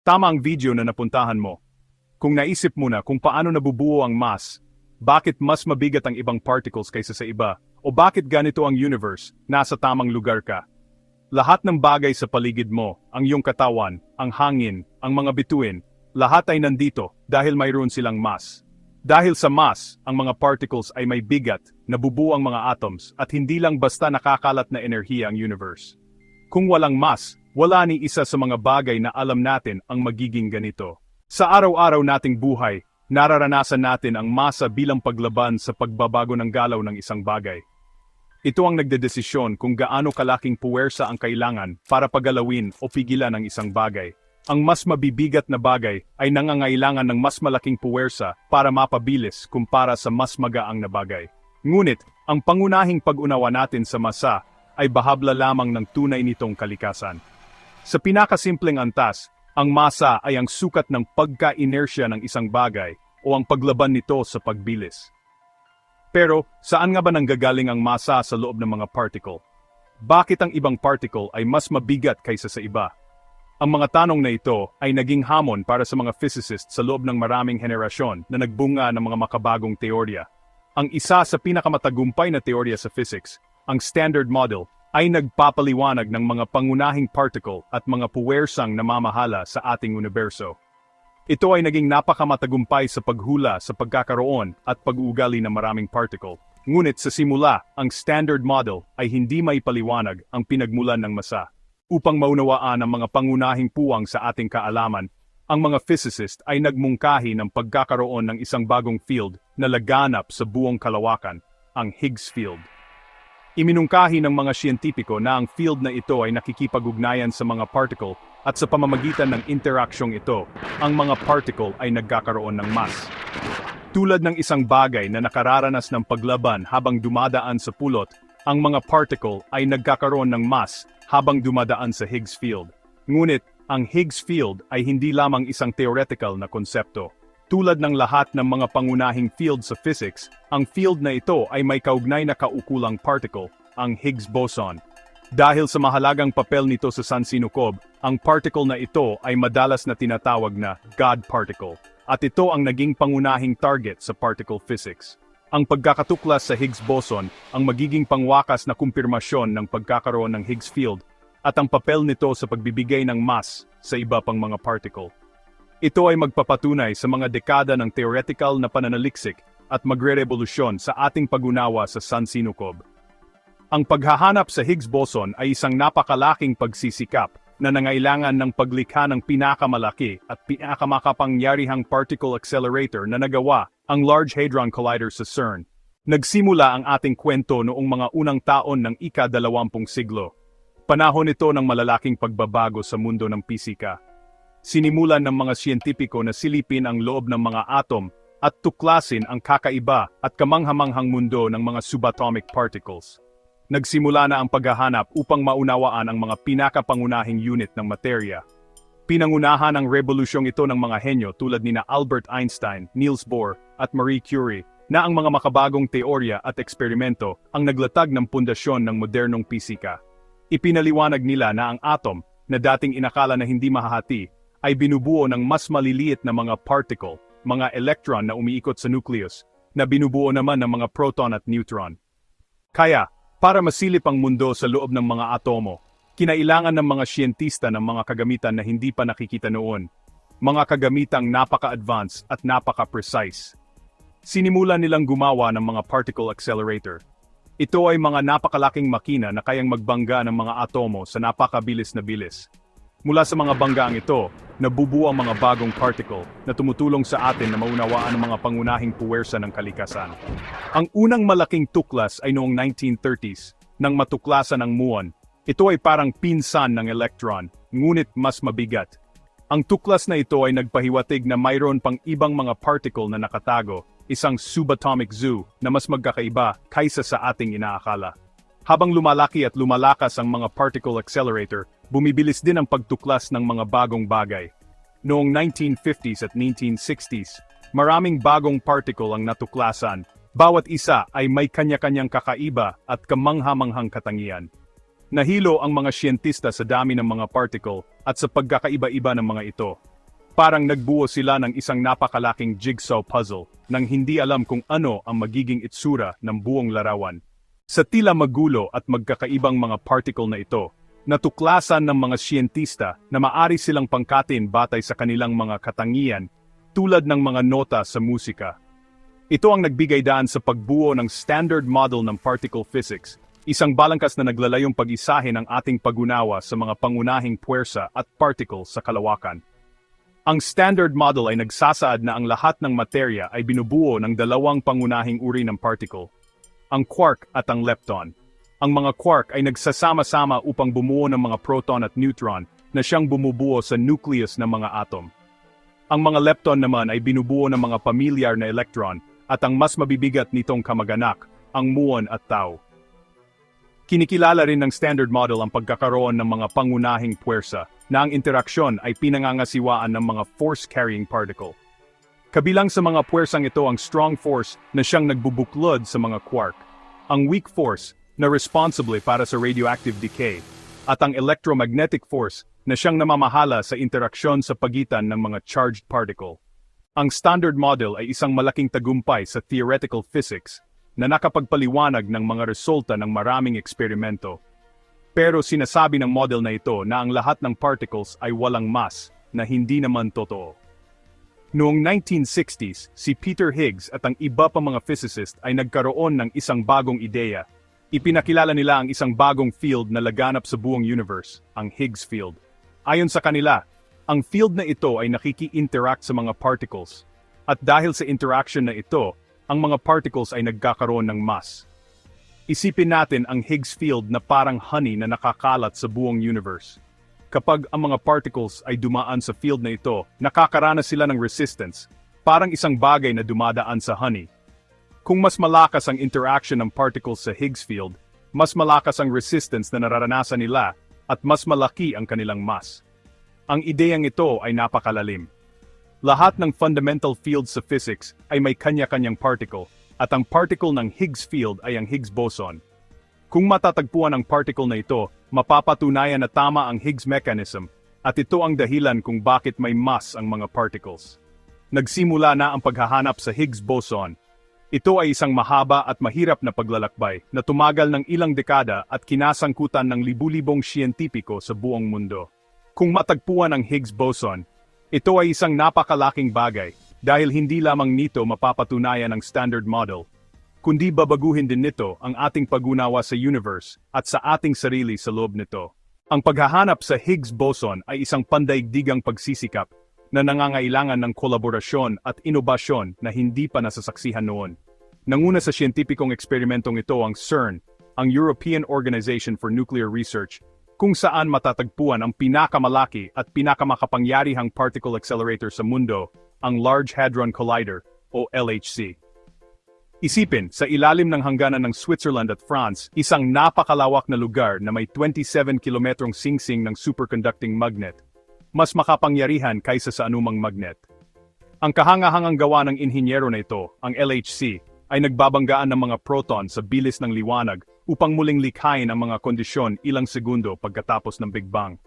Tama ang video na napuntahan mo. Kung naisip mo na kung paano nabubuo ang mass, bakit mas mabigat ang ibang particles kaysa sa iba, o bakit ganito ang universe, nasa tamang lugar ka. Lahat ng bagay sa paligid mo, ang iyong katawan, ang hangin, ang mga bituin, lahat ay nandito dahil mayroon silang mass. Dahil sa mass, ang mga particles ay may bigat, nabubuo ang mga atoms, at hindi lang basta nakakalat na enerhiya ang universe. Kung walang mass, wala ni isa sa mga bagay na alam natin ang magiging ganito. Sa araw-araw nating buhay, nararanasan natin ang masa bilang paglaban sa pagbabago ng galaw ng isang bagay. Ito ang nagdedesisyon kung gaano kalaking puwersa ang kailangan para pagalawin o pigilan ang isang bagay. Ang mas mabibigat na bagay ay nangangailangan ng mas malaking puwersa para mapabilis kumpara sa mas magaang na bagay. Ngunit, ang pangunahing pag-unawa natin sa masa ay bahabla lamang ng tunay nitong kalikasan. Sa pinakasimpleng antas, ang masa ay ang sukat ng pagka-inersya ng isang bagay o ang paglaban nito sa pagbilis. Pero, saan nga ba nanggagaling ang masa sa loob ng mga particle? Bakit ang ibang particle ay mas mabigat kaysa sa iba? Ang mga tanong na ito ay naging hamon para sa mga physicists sa loob ng maraming henerasyon na nagbunga ng mga makabagong teorya. Ang isa sa pinakamatagumpay na teorya sa physics, ang Standard Model, ay nagpapaliwanag ng mga pangunahing particle at mga puwersang namamahala sa ating universo. Ito ay naging napakamatagumpay sa paghula sa pagkakaroon at pag-uugali ng maraming particle. Ngunit sa simula, ang Standard Model ay hindi may paliwanag ang pinagmulan ng masa. Upang maunawaan ang mga pangunahing puwang sa ating kaalaman, ang mga physicist ay nagmungkahi ng pagkakaroon ng isang bagong field na laganap sa buong kalawakan, ang Higgs field. Iminungkahi ng mga siyentipiko na ang field na ito ay nakikipag-ugnayan sa mga particle at sa pamamagitan ng interaksyong ito, ang mga particle ay nagkakaroon ng mass. Tulad ng isang bagay na nakararanas ng paglaban habang dumadaan sa pulot, ang mga particle ay nagkakaroon ng mass habang dumadaan sa Higgs field. Ngunit, ang Higgs field ay hindi lamang isang theoretical na konsepto. Tulad ng lahat ng mga pangunahing field sa physics, ang field na ito ay may kaugnay na kaukulang particle, ang Higgs boson. Dahil sa mahalagang papel nito sa sansinukob, ang particle na ito ay madalas na tinatawag na God particle, at ito ang naging pangunahing target sa particle physics. Ang pagkakatuklas sa Higgs boson ang magiging pangwakas na kumpirmasyon ng pagkakaroon ng Higgs field at ang papel nito sa pagbibigay ng mass sa iba pang mga particle. Ito ay magpapatunay sa mga dekada ng theoretical na pananaliksik at magre-revolusyon sa ating pag-unawa sa sansinukob. Ang paghahanap sa Higgs boson ay isang napakalaking pagsisikap na nangailangan ng paglikha ng pinakamalaki at pinakamakapangyarihang particle accelerator na nagawa ang Large Hadron Collider sa CERN. Nagsimula ang ating kwento noong mga unang taon ng ika-dalawampung siglo. Panahon ito ng malalaking pagbabago sa mundo ng pisika. Sinimulan ng mga siyentipiko na silipin ang loob ng mga atom at tuklasin ang kakaiba at kamanghamanghang mundo ng mga subatomic particles. Nagsimula na ang paghahanap upang maunawaan ang mga pinakapangunahing unit ng materya. Pinangunahan ang revolusyong ito ng mga henyo tulad nina Albert Einstein, Niels Bohr, at Marie Curie, na ang mga makabagong teorya at eksperimento ang naglatag ng pundasyon ng modernong pisika. Ipinaliwanag nila na ang atom, na dating inakala na hindi mahahati, ay binubuo ng mas maliliit na mga particle, mga electron na umiikot sa nucleus, na binubuo naman ng mga proton at neutron. Kaya, para masilip ang mundo sa loob ng mga atomo, kinailangan ng mga siyentista ng mga kagamitan na hindi pa nakikita noon. Mga kagamitang napaka-advanced at napaka-precise. Sinimulan nilang gumawa ng mga particle accelerator. Ito ay mga napakalaking makina na kayang magbangga ng mga atomo sa napakabilis na bilis. Mula sa mga banggaang ito, nabubuo ang mga bagong particle na tumutulong sa atin na maunawaan ang mga pangunahing puwersa ng kalikasan. Ang unang malaking tuklas ay noong 1930s, nang matuklasan ang muon. Ito ay parang pinsan ng electron, ngunit mas mabigat. Ang tuklas na ito ay nagpahiwatig na mayroon pang ibang mga particle na nakatago, isang subatomic zoo na mas magkakaiba kaysa sa ating inaakala. Habang lumalaki at lumalakas ang mga particle accelerator, bumibilis din ang pagtuklas ng mga bagong bagay. Noong 1950s at 1960s, maraming bagong particle ang natuklasan. Bawat isa ay may kanya-kanyang kakaiba at kamanghamanghang katangian. Nahilo ang mga siyentista sa dami ng mga particle at sa pagkakaiba-iba ng mga ito. parang nagbuo sila ng isang napakalaking jigsaw puzzle nang hindi alam kung ano ang magiging itsura ng buong larawan. Sa tila magulo at magkakaibang mga particle na ito, natuklasan ng mga siyentista na maari silang pangkatin batay sa kanilang mga katangian tulad ng mga nota sa musika. Ito ang nagbigay daan sa pagbuo ng standard model ng particle physics, isang balangkas na naglalayong pag-isahin ang ating pagunawa sa mga pangunahing puwersa at particle sa kalawakan. Ang standard model ay nagsasaad na ang lahat ng materya ay binubuo ng dalawang pangunahing uri ng particle, ang quark at ang lepton. Ang mga quark ay nagsasama-sama upang bumuo ng mga proton at neutron na siyang bumubuo sa nucleus ng mga atom. Ang mga lepton naman ay binubuo ng mga pamilyar na electron at ang mas mabibigat nitong kamag-anak, ang muon at tau. Kinikilala rin ng Standard Model ang pagkakaroon ng mga pangunahing puwersa na ang interaksyon ay pinangangasiwaan ng mga force-carrying particle. Kabilang sa mga puwersang ito ang strong force na siyang nagbubuklod sa mga quark, ang weak force na responsibly para sa radioactive decay, at ang electromagnetic force na siyang namamahala sa interaksyon sa pagitan ng mga charged particle. Ang Standard Model ay isang malaking tagumpay sa theoretical physics na nakapagpaliwanag ng mga resulta ng maraming eksperimento. Pero sinasabi ng model na ito na ang lahat ng particles ay walang mass, na hindi naman totoo. Noong 1960s, si Peter Higgs at ang iba pa mga physicist ay nagkaroon ng isang bagong ideya. Ipinakilala nila ang isang bagong field na laganap sa buong universe, ang Higgs field. Ayon sa kanila, ang field na ito ay nakiki-interact sa mga particles. At dahil sa interaction na ito, ang mga particles ay nagkakaroon ng mass. Isipin natin ang Higgs field na parang honey na nakakalat sa buong universe. Kapag ang mga particles ay dumaan sa field na ito, nakakaranas sila ng resistance, parang isang bagay na dumadaan sa honey. Kung mas malakas ang interaction ng particles sa Higgs field, mas malakas ang resistance na nararanasan nila at mas malaki ang kanilang mass. Ang ideyang ito ay napakalalim. Lahat ng fundamental fields sa physics ay may kanya-kanyang particle, at ang particle ng Higgs field ay ang Higgs boson. Kung matatagpuan ang particle na ito, mapapatunayan na tama ang Higgs mechanism, at ito ang dahilan kung bakit may mass ang mga particles. Nagsimula na ang paghahanap sa Higgs boson. Ito ay isang mahaba at mahirap na paglalakbay na tumagal ng ilang dekada at kinasangkutan ng libu-libong siyentipiko sa buong mundo. Kung matagpuan ang Higgs boson, ito ay isang napakalaking bagay dahil hindi lamang nito mapapatunayan ang standard model, kundi babaguhin din nito ang ating pagunawa sa universe at sa ating sarili sa loob nito. Ang paghahanap sa Higgs boson ay isang pandaigdigang pagsisikap na nangangailangan ng kolaborasyon at inobasyon na hindi pa nasasaksihan noon. Nanguna sa siyentipikong eksperimentong ito ang CERN, ang European Organization for Nuclear Research, kung saan matatagpuan ang pinakamalaki at pinakamakapangyarihang particle accelerator sa mundo, ang Large Hadron Collider, o LHC. Isipin, sa ilalim ng hangganan ng Switzerland at France, isang napakalawak na lugar na may 27 kilometrong singsing ng superconducting magnet. Mas makapangyarihan kaysa sa anumang magnet. Ang kahangahangang gawa ng inhinyero na ito, ang LHC, ay nagbabanggaan ng mga proton sa bilis ng liwanag upang muling likhain ang mga kondisyon ilang segundo pagkatapos ng Big Bang.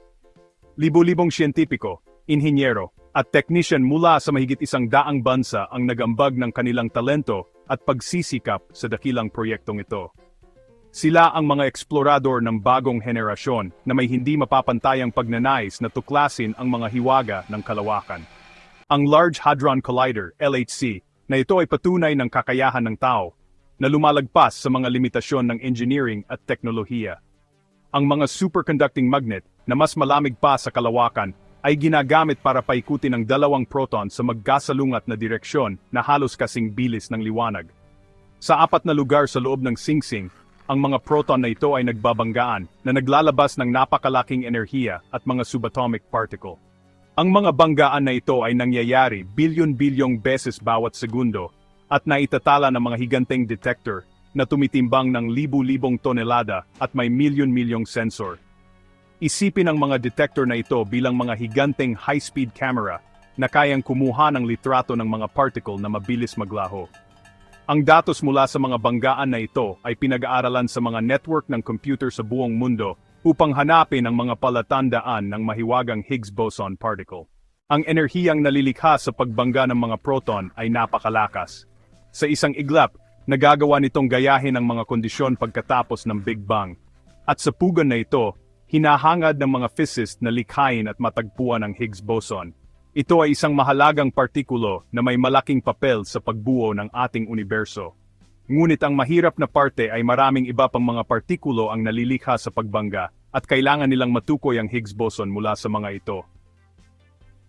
Libo-libong siyentipiko, inhinyero, at technician mula sa mahigit isang daang bansa ang nagambag ng kanilang talento at pagsisikap sa dakilang proyektong ito. Sila ang mga eksplorador ng bagong henerasyon na may hindi mapapantayang pagnanais na tuklasin ang mga hiwaga ng kalawakan. Ang Large Hadron Collider, LHC, na ito ay patunay ng kakayahan ng tao na lumalagpas sa mga limitasyon ng engineering at teknolohiya. Ang mga superconducting magnet na mas malamig pa sa kalawakan ay ginagamit para paikutin ang dalawang proton sa magkasalungat na direksyon na halos kasing bilis ng liwanag. Sa apat na lugar sa loob ng singsing, ang mga proton na ito ay nagbabanggaan na naglalabas ng napakalaking enerhiya at mga subatomic particle. Ang mga banggaan na ito ay nangyayari bilyon-bilyong beses bawat segundo at naitatala ng mga higanteng detector na tumitimbang ng libu-libong tonelada at may milyon-milyong sensor. Isipin ang mga detector na ito bilang mga higanteng high-speed camera na kayang kumuha ng litrato ng mga particle na mabilis maglaho. Ang datos mula sa mga banggaan na ito ay pinag-aaralan sa mga network ng computer sa buong mundo upang hanapin ang mga palatandaan ng mahiwagang Higgs boson particle. Ang enerhiyang nalilikha sa pagbangga ng mga proton ay napakalakas. Sa isang iglap, nagagawa nitong gayahin ang mga kondisyon pagkatapos ng Big Bang. At sa pugan na ito, hinahangad ng mga physicist na likhain at matagpuan ang Higgs boson. Ito ay isang mahalagang partikulo na may malaking papel sa pagbuo ng ating universo. Ngunit ang mahirap na parte ay maraming iba pang mga partikulo ang nalilikha sa pagbangga at kailangan nilang matukoy ang Higgs boson mula sa mga ito.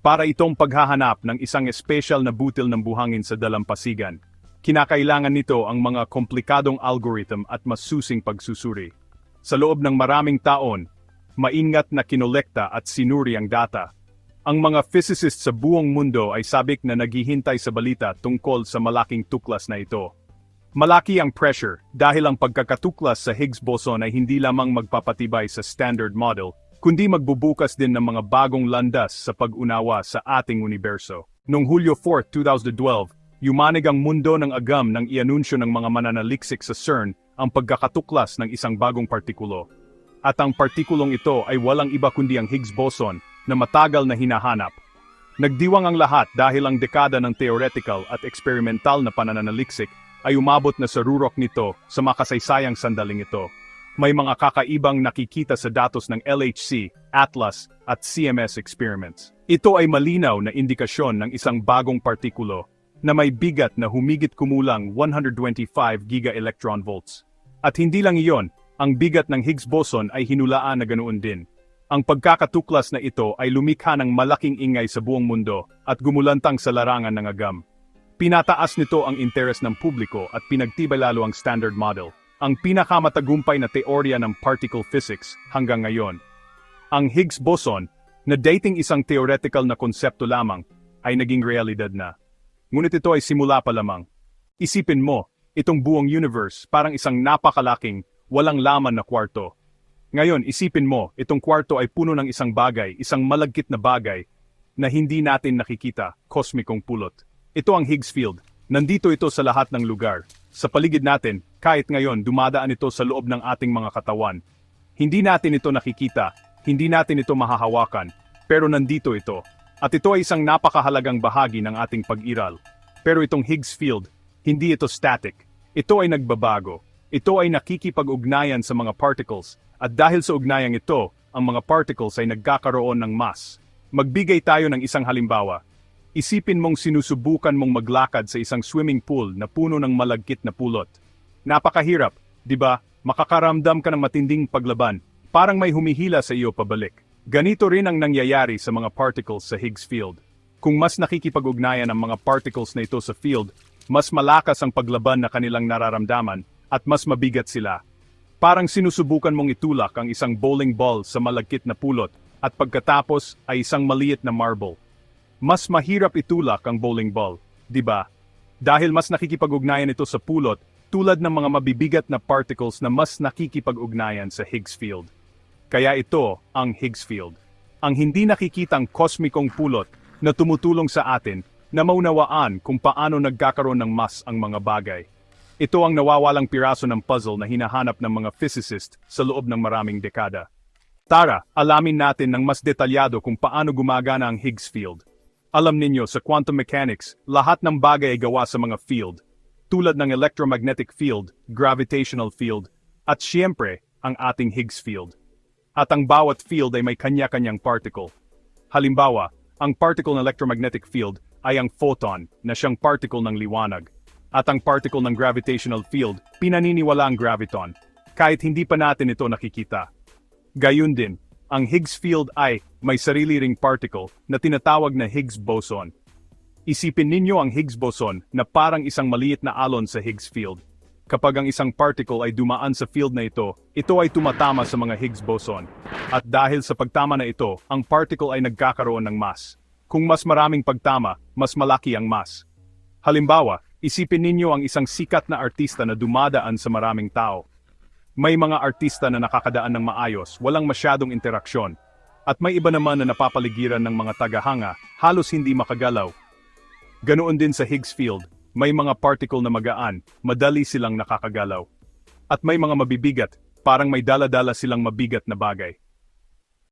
Para itong paghahanap ng isang espesyal na butil ng buhangin sa dalampasigan, kinakailangan nito ang mga komplikadong algorithm at masusing pagsusuri. Sa loob ng maraming taon, maingat na kinolekta at sinuri ang data. Ang mga physicists sa buong mundo ay sabik na naghihintay sa balita tungkol sa malaking tuklas na ito. Malaki ang pressure dahil ang pagkakatuklas sa Higgs boson ay hindi lamang magpapatibay sa standard model, kundi magbubukas din ng mga bagong landas sa pag-unawa sa ating universo. Noong Hulyo 4, 2012, yumanig ang mundo ng agam nang ianunsyo ng mga mananaliksik sa CERN ang pagkakatuklas ng isang bagong partikulo. At ang partikulong ito ay walang iba kundi ang Higgs boson na matagal na hinahanap. Nagdiwang ang lahat dahil ang dekada ng theoretical at experimental na pananaliksik ay umabot na sa rurok nito sa makasaysayang sandaling ito. May mga kakaibang nakikita sa datos ng LHC, ATLAS, at CMS experiments. Ito ay malinaw na indikasyon ng isang bagong partikulo na may bigat na humigit kumulang 125 giga-electron volts. At hindi lang iyon, ang bigat ng Higgs boson ay hinulaan na ganoon din. Ang pagkakatuklas na ito ay lumikha ng malaking ingay sa buong mundo at gumulantang sa larangan ng agam. Pinataas nito ang interes ng publiko at pinagtibay lalo ang standard model, ang pinakamatagumpay na teorya ng particle physics hanggang ngayon. Ang Higgs boson, na dating isang theoretical na konsepto lamang, ay naging realidad na. Ngunit ito ay simula pa lamang. Isipin mo, itong buong universe parang isang napakalaking, walang laman na kwarto. Ngayon, isipin mo, itong kwarto ay puno ng isang bagay, isang malagkit na bagay, na hindi natin nakikita, kosmikong pulot. Ito ang Higgs field. Nandito ito sa lahat ng lugar. Sa paligid natin, kahit ngayon dumadaan ito sa loob ng ating mga katawan. Hindi natin ito nakikita, hindi natin ito mahahawakan, pero nandito ito. At ito ay isang napakahalagang bahagi ng ating pag-iral. Pero itong Higgs field, hindi ito static. Ito ay nagbabago. Ito ay nakikipag-ugnayan sa mga particles, at dahil sa ugnayang ito, ang mga particles ay nagkakaroon ng mass. Magbigay tayo ng isang halimbawa. Isipin mong sinusubukan mong maglakad sa isang swimming pool na puno ng malagkit na pulot. Napakahirap, di ba? Makakaramdam ka ng matinding paglaban, parang may humihila sa iyo pabalik. Ganito rin ang nangyayari sa mga particles sa Higgs field. Kung mas nakikipag-ugnayan ang mga particles na ito sa field, mas malakas ang paglaban na kanilang nararamdaman at mas mabigat sila. Parang sinusubukan mong itulak ang isang bowling ball sa malagkit na pulot at pagkatapos ay isang maliit na marble. Mas mahirap itulak ang bowling ball, di ba? Dahil mas nakikipag-ugnayan ito sa pulot tulad ng mga mabibigat na particles na mas nakikipag-ugnayan sa Higgs field. Kaya ito ang Higgs field. Ang hindi nakikitang kosmikong pulot na tumutulong sa atin na maunawaan kung paano nagkakaroon ng mas ang mga bagay. Ito ang nawawalang piraso ng puzzle na hinahanap ng mga physicist sa loob ng maraming dekada. Tara, alamin natin ng mas detalyado kung paano gumagana ang Higgs field. Alam ninyo, sa quantum mechanics, lahat ng bagay ay gawa sa mga field, tulad ng electromagnetic field, gravitational field, at siyempre, ang ating Higgs field. At ang bawat field ay may kanya-kanyang particle. Halimbawa, ang particle ng electromagnetic field ay ang photon na siyang particle ng liwanag at ang particle ng gravitational field, pinaniniwala ang graviton, kahit hindi pa natin ito nakikita. Gayun din, ang Higgs field ay may sarili ring particle na tinatawag na Higgs boson. Isipin ninyo ang Higgs boson na parang isang maliit na alon sa Higgs field. Kapag ang isang particle ay dumaan sa field na ito, ito ay tumatama sa mga Higgs boson. At dahil sa pagtama na ito, ang particle ay nagkakaroon ng mass. Kung mas maraming pagtama, mas malaki ang mass. Halimbawa, Isipin ninyo ang isang sikat na artista na dumadaan sa maraming tao. May mga artista na nakakadaan ng maayos, walang masyadong interaksyon. At may iba naman na napapaligiran ng mga tagahanga, halos hindi makagalaw. Ganoon din sa Higgs field, may mga particle na magaan, madali silang nakakagalaw. At may mga mabibigat, parang may dala-dala silang mabigat na bagay.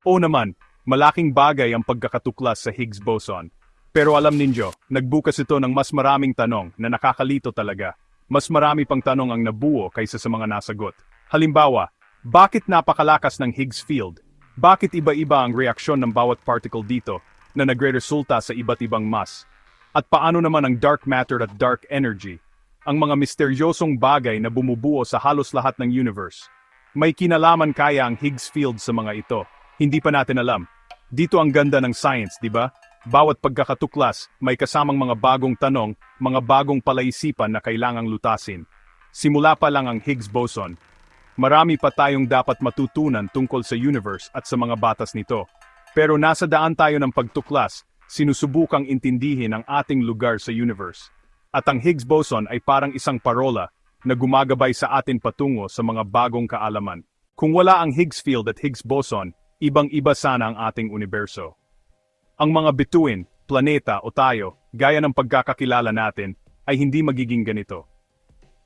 O naman, Malaking bagay ang pagkakatuklas sa Higgs boson. Pero alam ninyo, nagbukas ito ng mas maraming tanong na nakakalito talaga. Mas marami pang tanong ang nabuo kaysa sa mga nasagot. Halimbawa, bakit napakalakas ng Higgs field? Bakit iba-iba ang reaksyon ng bawat particle dito na nagre-resulta sa iba't ibang mass? At paano naman ang dark matter at dark energy? Ang mga misteryosong bagay na bumubuo sa halos lahat ng universe. May kinalaman kaya ang Higgs field sa mga ito. Hindi pa natin alam. Dito ang ganda ng science, di ba? Bawat pagkakatuklas, may kasamang mga bagong tanong, mga bagong palaisipan na kailangang lutasin. Simula pa lang ang Higgs boson. Marami pa tayong dapat matutunan tungkol sa universe at sa mga batas nito. Pero nasa daan tayo ng pagtuklas, sinusubukang intindihin ang ating lugar sa universe. At ang Higgs boson ay parang isang parola na gumagabay sa atin patungo sa mga bagong kaalaman. Kung wala ang Higgs field at Higgs boson, ibang-iba sana ang ating universo. Ang mga bituin, planeta o tayo, gaya ng pagkakakilala natin, ay hindi magiging ganito.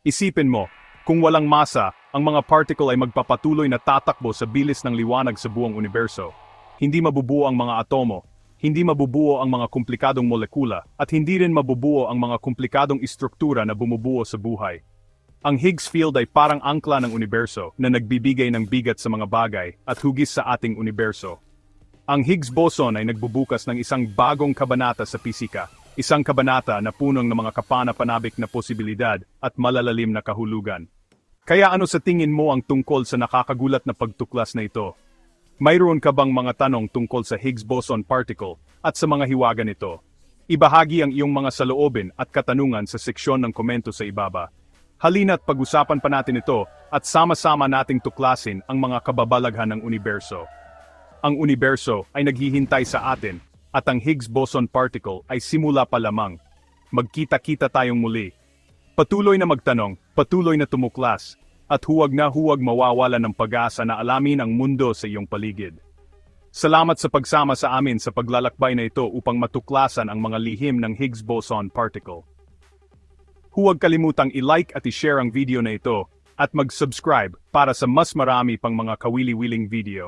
Isipin mo, kung walang masa, ang mga particle ay magpapatuloy na tatakbo sa bilis ng liwanag sa buong universo. Hindi mabubuo ang mga atomo, hindi mabubuo ang mga komplikadong molekula, at hindi rin mabubuo ang mga komplikadong istruktura na bumubuo sa buhay. Ang Higgs field ay parang angkla ng universo na nagbibigay ng bigat sa mga bagay at hugis sa ating universo. Ang Higgs boson ay nagbubukas ng isang bagong kabanata sa pisika, isang kabanata na punong ng mga kapana-panabik na posibilidad at malalalim na kahulugan. Kaya ano sa tingin mo ang tungkol sa nakakagulat na pagtuklas na ito? Mayroon ka bang mga tanong tungkol sa Higgs boson particle at sa mga hiwaga nito? Ibahagi ang iyong mga saloobin at katanungan sa seksyon ng komento sa ibaba. Halina't pag-usapan pa natin ito at sama-sama nating tuklasin ang mga kababalaghan ng universo. Ang universo ay naghihintay sa atin at ang Higgs boson particle ay simula pa lamang. Magkita-kita tayong muli. Patuloy na magtanong, patuloy na tumuklas, at huwag na huwag mawawala ng pag-asa na alamin ang mundo sa iyong paligid. Salamat sa pagsama sa amin sa paglalakbay na ito upang matuklasan ang mga lihim ng Higgs boson particle. Huwag kalimutang i-like at i-share ang video na ito at mag-subscribe para sa mas marami pang mga kawili-wiling video.